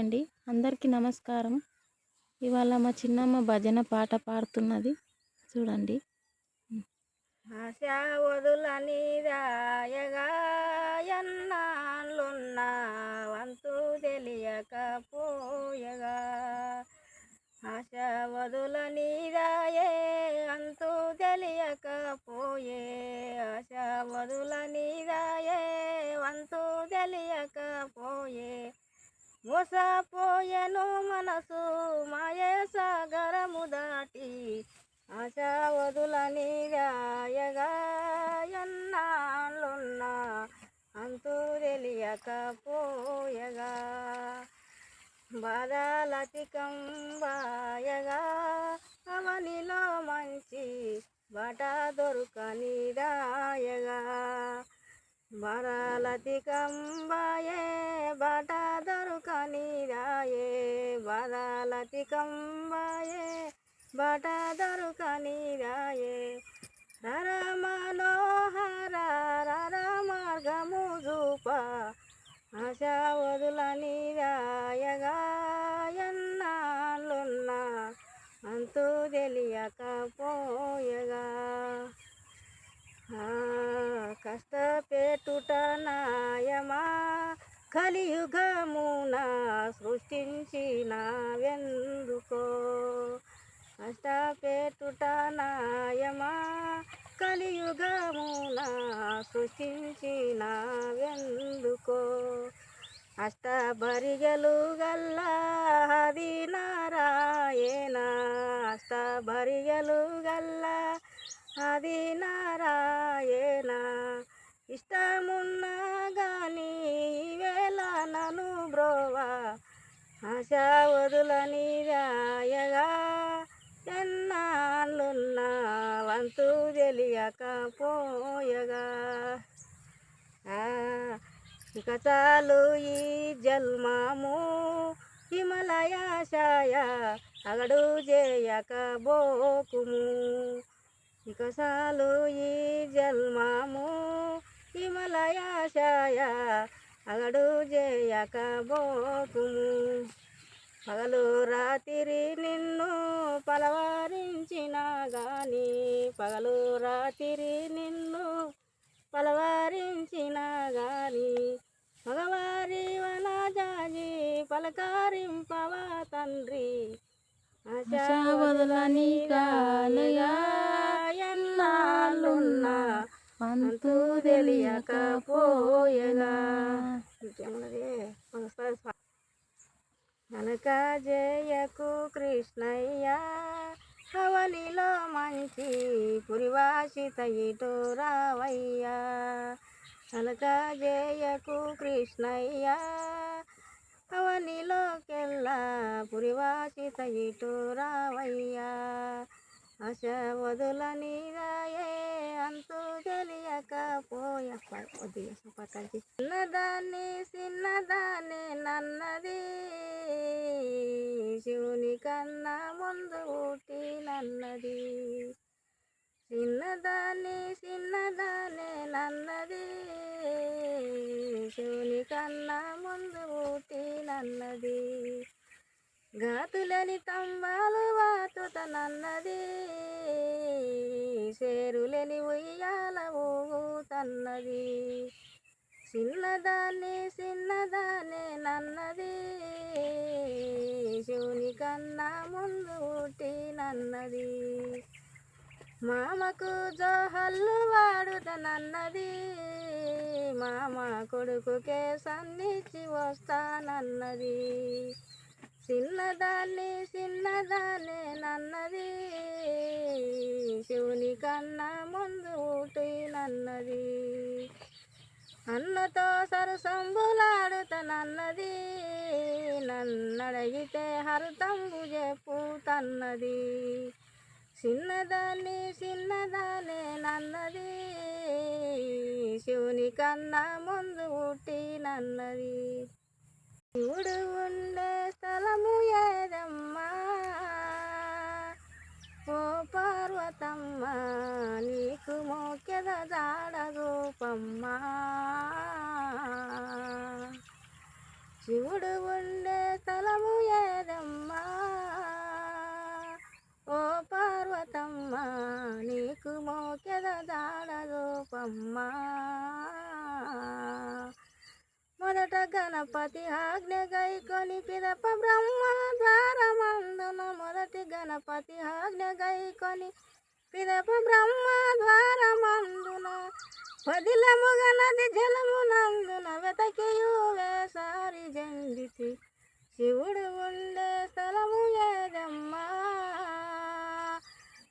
అండి. అందరికీ నమస్కారం. ఇవాళ మా చిన్నమ్మ భజన పాట పాడుతున్నది. చూడండి. ఆశా వదులని రాయగా వంతు తెలియకపోయగా ఆశ వదులని రాయే అంతు తెలియకపోయే ఆశ వదులని రాయే వంతు తెలియకపోయే మోసపోయెను మనసు మాయే సాగరము దాటి ఆశా వదులని రాయగా ఎన్నాళ్ళున్నా అంతు తెలియకపోయగా బాధలతికం బాయగా అవనిలో మంచి బట దొరకని రాయగా బాధలతికం బాయే బట దొరకని రాయే బాధలతికం బాయే బట దొరకని రాయే రర మనోహర రర మార్గము చూప ఆశ వదులని రాయగా అంతూ తెలియకపోయగా కష్టపేటుట నాయమా కలియుగమున సృష్టించిన వెందుకో కష్టపెట్టుట నాయమా కలియుగమున సృష్టించిన వెందుకో అష్ట గల్లా హరి నారాయణ గల్లా అది నారాయణ. ఇష్టమున్నా గాని వేళ నను బ్రోవా. ఆశా వదులని రాయగా ఎన్నాళ్ళున్నా వంతు తెలియక పోయగా. ఇక చాలు ఈ జల్మాము హిమలయాశాయ అగడు చేయక బోకుము. ఇక చాలు ఈ జన్మము హిమలయాశాయ అగడు చేయక బోకుము పగలు రాత్రి నిన్ను పలవరించిన గాని పగలు రాత్రి నిన్ను పలవరించిన గాని మగవారి వనజాజి పలకారింపవా తండ్రి? ఆశావదులని కానగా ఎన్నాళ్ళున్నా అంతు తెలియకపోయేలా ఇంకేమున్నది జయకు కృష్ణయ్య కవలిలో మంచి పురివాసిత ఇటు రావయ్యా ననక జయకు కృష్ణయ్య కవలిలోకెల్లా పురివాసిత ఇటు రావయ్యా ఆశ వదుల రాయే అంతు తెలియకపోయ వద్దు పక్కకి. చిన్నదాన్ని చిన్నదాన్ని నన్నది. శివుని కన్నా ముందు ఊటి నన్నది. చిన్నదాన్ని చిన్నదాన్ని నన్నది. శివుని కన్నా ముందు ఊటి నన్నది. గాతులని తంబాలు వాతుత వాతుతనన్నది చేరులేని ఉయ్యాల ఊగుతన్నది. చిన్నదాన్ని చిన్నదాన్ని నన్నది. శివుని కన్నా ముందు ఊటి నన్నది. మామకు జోహల్లు వాడుతనన్నది మామ కొడుకుకే సన్నిచ్చి వస్తానన్నది. చిన్నదాన్ని చిన్నదాన్ని నన్నది. శివుని కన్నా ముందు ఊటి నన్నది. అన్నతో సరసంబులాడుతనన్నది నన్నడగితే హరితంబు చెప్పుతన్నది చిన్నదాన్ని చిన్నదానే నన్నది. శివుని కన్నా ముందు ఊటి నన్నది. శివుడు ఉండే స్థలము ఏదమ్మా? ఓ పార్వతమ్మ నీకు మోక్యద జాడగోపమ్మ శివుడు ఉండే స్థలము ఏదమ్మా? ఓ పార్వతమ్మ నీకు మోక్యద జాడగోపమ్మ మొదట గణపతి ఆజ్ఞ గైకొని పిదప బ్రహ్మద్వారమందున మొదటి గణపతి ఆజ్ఞ గైకొని పిదప బ్రహ్మ ద్వారమందున పదిలముగ నది జలమునందున వెతకియు వేసారి జంగితి. శివుడు ఉండే స్థలము ఏదమ్మా?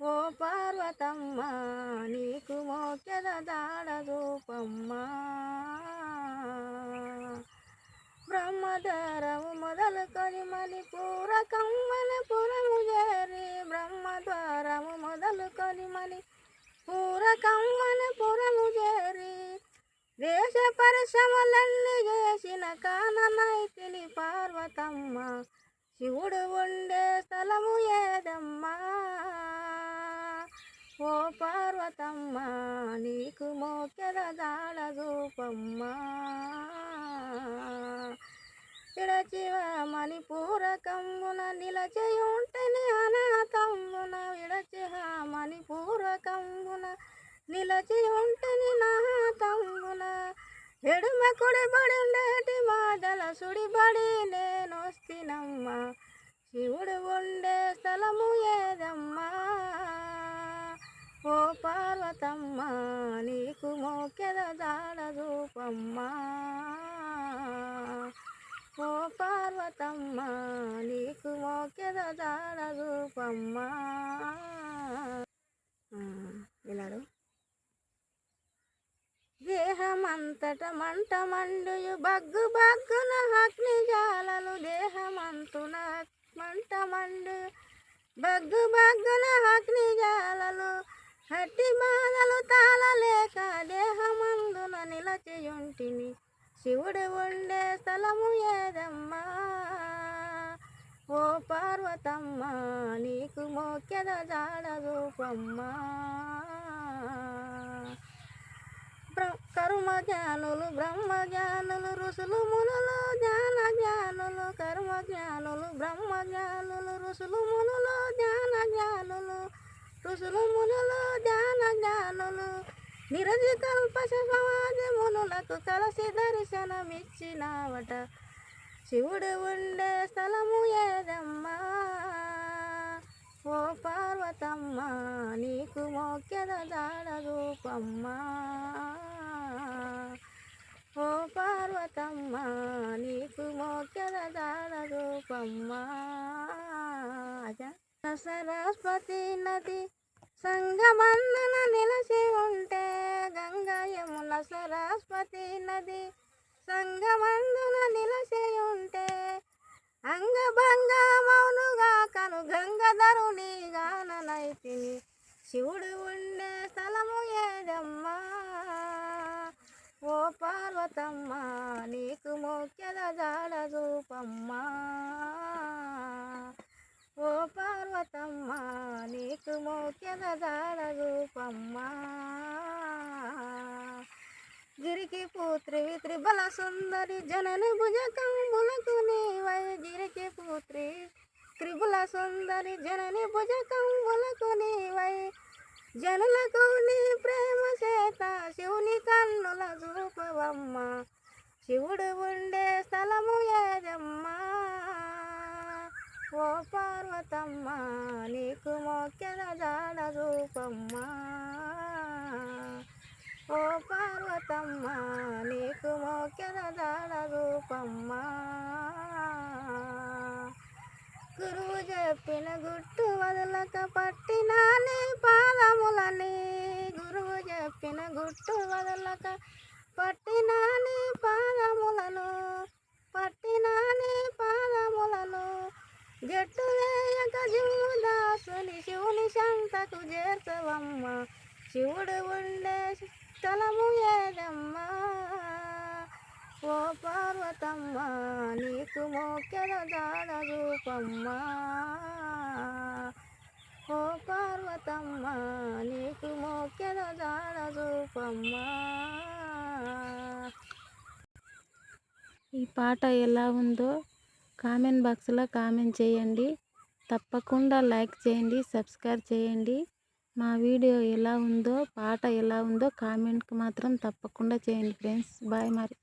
ఓ పార్వతమ్మ నీకు మోకెద దాడ రూపమ్మా. బ్రహ్మధారము మొదలుకొని మణిపూర కమ్మనపురము చేరి బ్రహ్మద్వారము మొదలుకొని మణి పూర కమ్మన పురము చేరి దేశ పరిశ్రమలన్నీ చేసిన కాననైతిని పార్వతమ్మ. శివుడు ఉండే స్థలము ఏదమ్మా? ఓ పార్వతమ్మ నీకు మోకెద దాడ రూపమ్మ విడచివ మణిపూరకమ్మున నిలచియుంటని అనాథమ్మున విడచిహ మణిపూరకమ్మున నిలచియుంటని నాథమ్మున ఎడుమ కుడిబడి ఉండేటి మాదల సుడిబడి నేనొస్తినమ్మా. శివుడు ఉండే స్థలము ఏదమ్మా? ఓ పార్వతమ్మ నీకు మోకెద దాడ రూపమ్మా ఓ పార్వతమ్మ నీకు రూపమ్మా దేహమంతట మంట మండుయు బగ్గు బగ్గున అగ్ని జాలలు దేహమంతున మంట మండు బగ్గు బగ్గున అగ్ని జాలలు హట్టి బాధలు తాళలేక దేహమందున నిలచియుంటిని. శివుడు ఉండే స్థలము ఏదమ్మా? ఓ పార్వతమ్మ నీకు మోక్యద జాడ రూపమ్మ. కర్మ జ్ఞానులు బ్రహ్మ జ్ఞానులు ఋషులు మునులు జ్ఞాన జ్ఞానులు కర్మ జ్ఞానులు బ్రహ్మ జ్ఞానులు ఋషులు మునులు జ్ఞాన జ్ఞానులు ఋషులు మునులు జ్ఞాన జ్ఞానులు. నిరజి కల్ప సమాజ మునులకు కలసి దర్శనమిచ్చినావట. శివుడు ఉండే స్థలము ఏదమ్మా? ఓ పార్వతమ్మ నీకు మోక్యద దాడ రూపమ్మా. ఓ పార్వతమ్మ నీకు మోక్యద దాడ రూపమ్మా. సరస్వతి నది సంగమన్నన నిలసి ఉంటే గంగా యమున సరస్వతి నది సంగమందున నిలసి ఉంటే కను గంగధరుని గాననైతిని శివుడు ఉండే స్థలము ఏదమ్మా? ఓ పార్వతమ్మ నీకు మోక్యద జాడ రూపమ్మా. ఓ పార్వతమ్మ నీకు మోక్యద జాడ రూపమ్మా. సుందరి జనని భుజకంబులకు నీవై గిరికి పుత్రి. త్రిబుల సుందరి జనని భుజకంబులకు నీవై జనులకు నీ ప్రేమ చేత శివుని కన్నుల చూపవమ్మ. శివుడు ఉండే స్థలము ఏదమ్మా? ఓ పార్వతమ్మ నీకు మోక్యద జాడ రూపమ్మా. ఓ పార్వతమ్మ నీకు మోకెద దాడ రూపమ్మా గురువు చెప్పిన గుట్టు వదలక పట్టిన నీ పాదములని. గురువు చెప్పిన గుట్టు వదలక పట్టిన నీ పాదములను. పట్టిన నీ పాదములను. జట్టు వేయక జీవదాసుని శివుని శంతకు చేర్చవమ్మ. శివుడు ఉండే తలము ఏదమ్మా ఓ పార్వతమ్మ నీకు మోకెద దాడ రూపమ్మా. ఓ పార్వతమ్మ నీకు మోకెద దాడ రూపమ్మా. ఈ పాట ఎలా ఉందో కామెంట్ బాక్స్లో కామెంట్ చేయండి. తప్పకుండా లైక్ చేయండి సబ్స్క్రైబ్ చేయండి. మా వీడియో ఎలా ఉందో పాట ఎలా ఉందో కామెంట్కి మాత్రం తప్పకుండా చేయండి ఫ్రెండ్స్. బాయ్ మరి.